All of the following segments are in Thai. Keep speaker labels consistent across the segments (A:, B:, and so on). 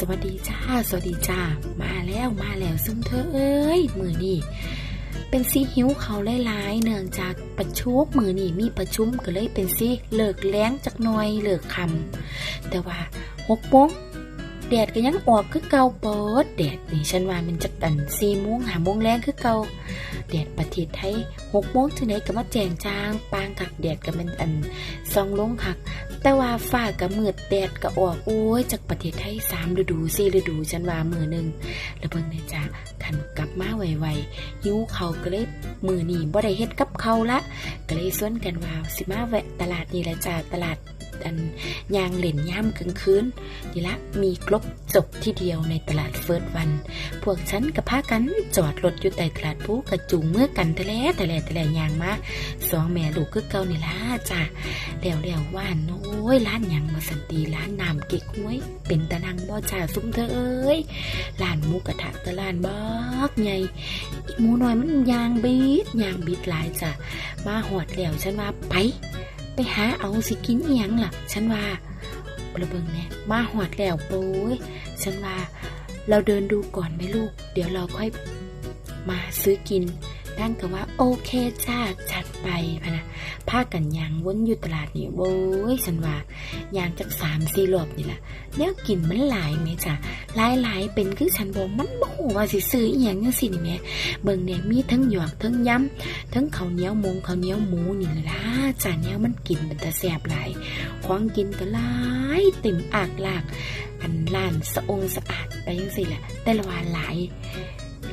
A: สวัสดีจ้า สวัสดีจ้า มาแล้วมาแล้วซุ่มเธอเอ้ย มือนี่เป็นซีหิวเขาหลายๆเนื่องจากประชุมมือนี่มีประชุมก็เลยเป็นซีเลิกแล้งจากหน่อยเลิกคำแต่ว่าหกโมง แดดก็ยังออกคือเก่าเปิดแดดนี่ฉันว่ามันจะตันสี่โมงหาโมงแรงคือเก่าแดดประเทศไทยหกโมงถึงไหนก็มาแจงจาง ปางกักแดดก็มันอันซองลงหัก แต่ว่าฟ้าก็มืดแดดก็ออกโอ้ยจากประเทศไทยสามฤดูสี่ฤดูฉันว่ามือหนึ่งแล้วเบิ่งเนี่ยจ้าขันกลับมาไวๆหิวเขาก็เลยมือหนีบ่ได้เฮ็ดกับเขาละก็เลยส่วนกันว่าสิมาแวะตลาดนี่แหละจ้าตลาด อันยางเหล่นย่ำกลางคืนนี่ละมีครบจบที่เดียวในตลาดเฟิร์สวัน พวกฉันกับพากันจอดรถอยู่ใต้ตลาดผู้กระจุงเมื่อกันทะเลทะเลทะเลยางมาสองแม่ลูกคือเก่านี่ละจ้าแล้วแล้วว่านโอ้ยร้านยังมาสันตีร้านน้ำเก๊กห้วย เป็นตะนังบ่จ่าซุ้มเธอเอ้ยร้านหมูกระทะตะร้านบักใหญ่หมูน้อยมันยางบีดยางบีดหลายจ้ะมาหอดแล้วฉันว่าไป ไปหาเอาสิกินเอียงล่ะ ฉันว่าระเบิงเนี่ยมาหอดแล้วโป้ยฉันว่า เราเดินดูก่อนไหมลูก เดี๋ยวเราค่อยมาซื้อกิน นั่งกับว่าโอเคจ้าจัดไปพะนะผ้ากันยางวนอยู่ตลาดนี่โว้ยฉันว่ายางจากสามสี่รอบนี่แหละเนี่ยกินมันหลายไหมจ้ะหลายหลายๆเป็นคือฉันบอกมันบูว่าสิซื้ออีหยังจังซี่นี่แม่เบิ่งเนี่ยมีทั้งหยวกทั้งยำทั้งข้าวเหนียวมูข้าวเหนียวหมูนี่เลยละจ้าเนี่ยมันกลิ่นเป็นตาแซ่บหลายของกินก็หลายเต็มอากลากอันล้านสะองสะอาดไปจังซี่แหละแต่ละวันหลาย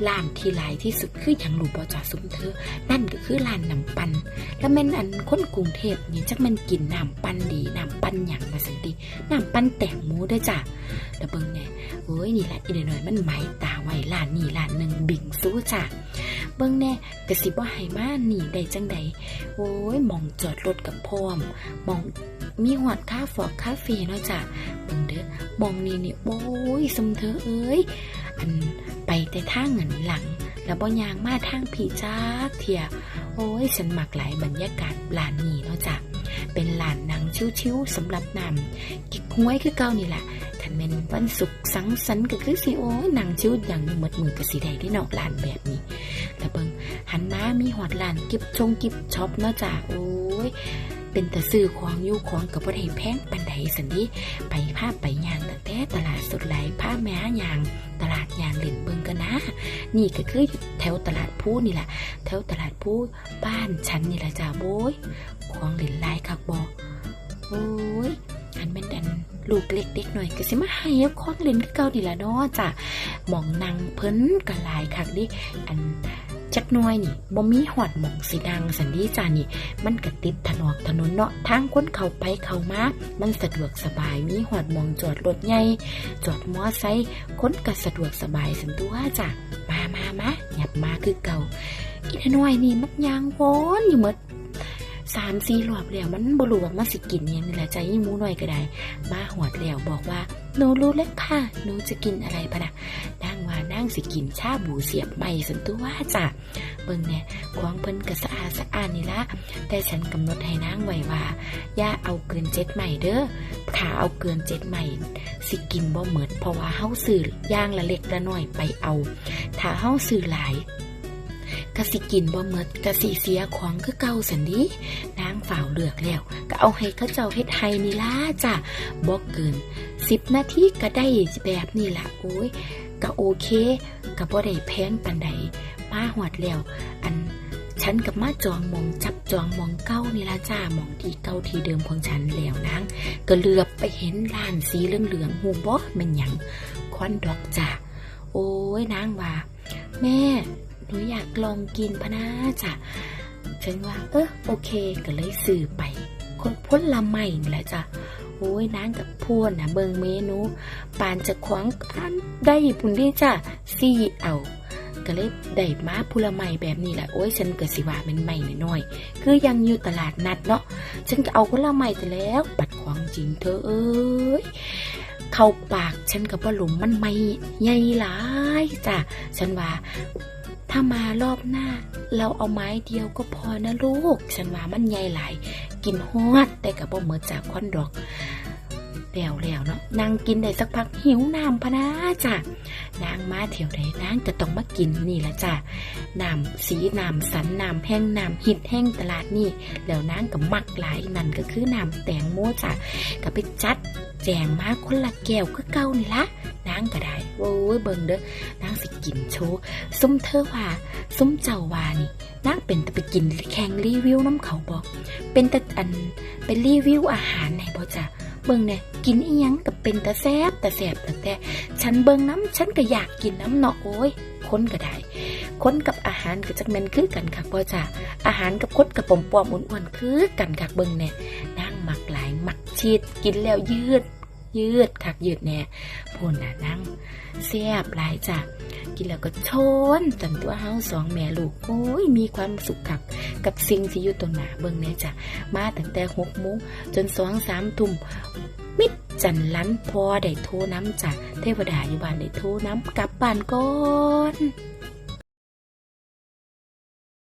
A: ร้านที่หลายที่สุดคืออย่างหลูบอจาสุมเธอ นั่นก็คือร้านน้ำปันแล้วแม่นอันคนกรุงเทพนี่จักมันกินน้ำปันดีน้ำปันหยังมาสันติน้ำปันแตงหมูด้อจ้ะแล้วเบิ่งเนี่ยโอ้ยนี่แหละอีเดหน่อยมันไหมตาไว้ร้านนี่ร้านหนึ่งบิ่งสู้จ้ะเบิ่งแน่กระสิบ่ให้มาหนีได้จังใดโอ้ยมองจอดรถกับพร้อมมองมีหอดค่าฟอกคาเฟ่เนาะจ้ะเบิ่งเด้อมองนี่นี่โอ้ยสมเธอเอ้ย อันไปแต่ทางเงินหลัง แล้วบ่ยางมาทางผีจ้าเทีย โอ้ยฉันมักหลายบรรยากาศหลานนี้เนาะจ้ะเป็นหลานนังชิวๆสำหรับนำกิกห้วยคือเก่านี่แหละคันเป็นวันศุกร์สังสรรค์ก็คือสิโอ้ยนังชิวอย่างหมดมือกับสีแดงที่นอกลานแบบนี้ แล้วเบิงหันมามีหอดหลานกิบชงกิบช็อปเนาะจ้ะโอ้ยเป็นแต่ซื้อของยู่ของกับบ่ได้แพงปัน สันดิไปผ้าไปยางตั้งแต่ตลาดสุดไหลผ้าแม้ยางตลาดยางเหล่นเบิงกันนะ นี่ก็คือแถวตลาดพูนี่แหละแถวตลาดพูบ้านฉันนี่แหละจ้าโบยของเหล่นลายคักบอโอ้ยอันแม่นดันลูกเล็กเด็กหน่อยก็สิมาให้เอาของเล่นเก่านี่ละเนาะจ้ะหมองนางเพิ่นก็หลายคักดิอัน จักหน้อยนี่บ่มีหอดหมองสีดังสันดีจ้านี่ มันกระติดถนนถนนเนาะทางคนเขาไปเขามา มันสะดวกสบายมีหอดหมองจอดรถใหญ่จอดมอไซค์คนก็สะดวกสบายสันตัวจ้ะมามามาหยับมาคือเก่าอีน้อยนี่มันยางวนอยู่หมด สามสี่รอบแล้วมันบรูว่ามาสิกินเนี่ยนี่แหละใจยิ่งมูน้อยก็ได้ มาหวดแล้วบอกว่าหนูรู้แล้วค่ะหนูจะกินอะไรปะนะนั่งว่านั่งสิกินชาบูเสียบใหม่สันตัว่าจ้ะเบิ่งเนี่ยควงเพิ่นกระสะอาดสะอาดนี่ละแต่ฉันกำหนดให้นางไว้ว่าอย่าเอาเกินเจ็ดใหม่เด้อถ้าเอาเกินเจ็ดใหม่สิกินบ่เหมิดเพราะว่าเฮาซื้อย่างละเล็กละน้อยไปเอา ถ้าเฮาซื้อหลาย กะสิกินบ่เมดกะสิเสียของคือเก่าสันดีนางฝ่าวเลือกแล้ว ก็เอาให้เขาเจ้าเฮ็ดไห้นี่ล่ะจ้ะบ่เกินสิบนาทีก็ได้แบบนี้ล่ะโอ้ยก็โอเคก็บ่ได้แพงปานใดมาหอดแล้ว อันฉันกับมาจองมองจับจองมองเก้านี่ละจ้ามองที่เก้าที่เดิมของฉันแล้วนางก็เลือบไปเห็นร้านสีเหลืองๆหูบ่มันหยังควันดอกจ้ะโอ้ยนางว่า แม่ หนูอยากลองกินพะนาจ้ะฉันว่า เออโอเคก็เลยซื้อไป คนพ้นละไม่นี่แหละจ้ะโอ้ยนางกับพวนนะเบิงเมนูปานจะขวางอันได้ปุ่นดีจ้ะซี่เอาก็เลยได้มาพุละไม้แบบนี้แหละโอ้ยฉันเก็สิว่าเป็นใหม่น้อยๆคือยังอยู่ตลาดนัดเนาะฉันก็เอาพุลไม้แต่แล้วปัดของจริงเธอเอ้ยเข้าปากฉันกับว่าหลุมมันไม่ใหญ่หลายจ้ะฉันว่า ถ้ามารอบหน้า เราเอาไม้เดียวก็พอนะลูก ฉันว่ามันใหญ่หลาย กินฮอดแต่กับบ่เหมือจากควันดอกแล้วแล้วเนาะนางกินได้สักพักหิวน้ำพะนะจ้ะนางมาเทียวใดนางจะต้องมากินนี่ละจ้ะน้ำสีน้ำสันน้ำแห้งน้ำหิดแห้งตลาดนี่แล้วนางก็มักหลายนั่นก็คือน้ำแตงโมจ้ะก็ไปจัด แจงมาคนละแก้วคือเก่านี่ละางก็ได้โอ้ยเบิ่งเด้อนางสิกินโชว์ซุ้มเธอว่าซุ้มเจ้าว่านี่นางเป็นแต่ไปกินแข่งรีวิวน้ำเขาบอกเป็นแต่อันเป็นรีวิวอาหารไหนบ่จ้ะเบิ่งเนี่ยกินอียังก็เป็นตาแซบตาแซบแต่แต่ฉันเบิ่งน้ำฉันก็อยากกินน้ำเนาะโอ้ยค้นก็ได้ค้นกับอาหารก็จักแม่นคือกันคักบ่จ้ะอาหารกับคนกับปอมปอมอ้วนๆคือกันคักเบิ่งเนี่ยนางหมักหลายหมักชีดกินแล้วยืด ยืดคักยืดแน่พูนน่ะนั่งแซ่บหลายจ้ะกินแล้วก็ชนตันตัวเฮาสองแม่ลูกโอ้ยมีความสุขคักกับสิ่งที่อยู่ตรงหน้าเบิ่งเนี่ยจ้ะมาตั้งแต่หกโมงจนสองสามทุ่มมิดจันลันพอได้โทรน้ำจากเทวดาอยู่บ้านได้โทรน้ำกลับบ้านก่อน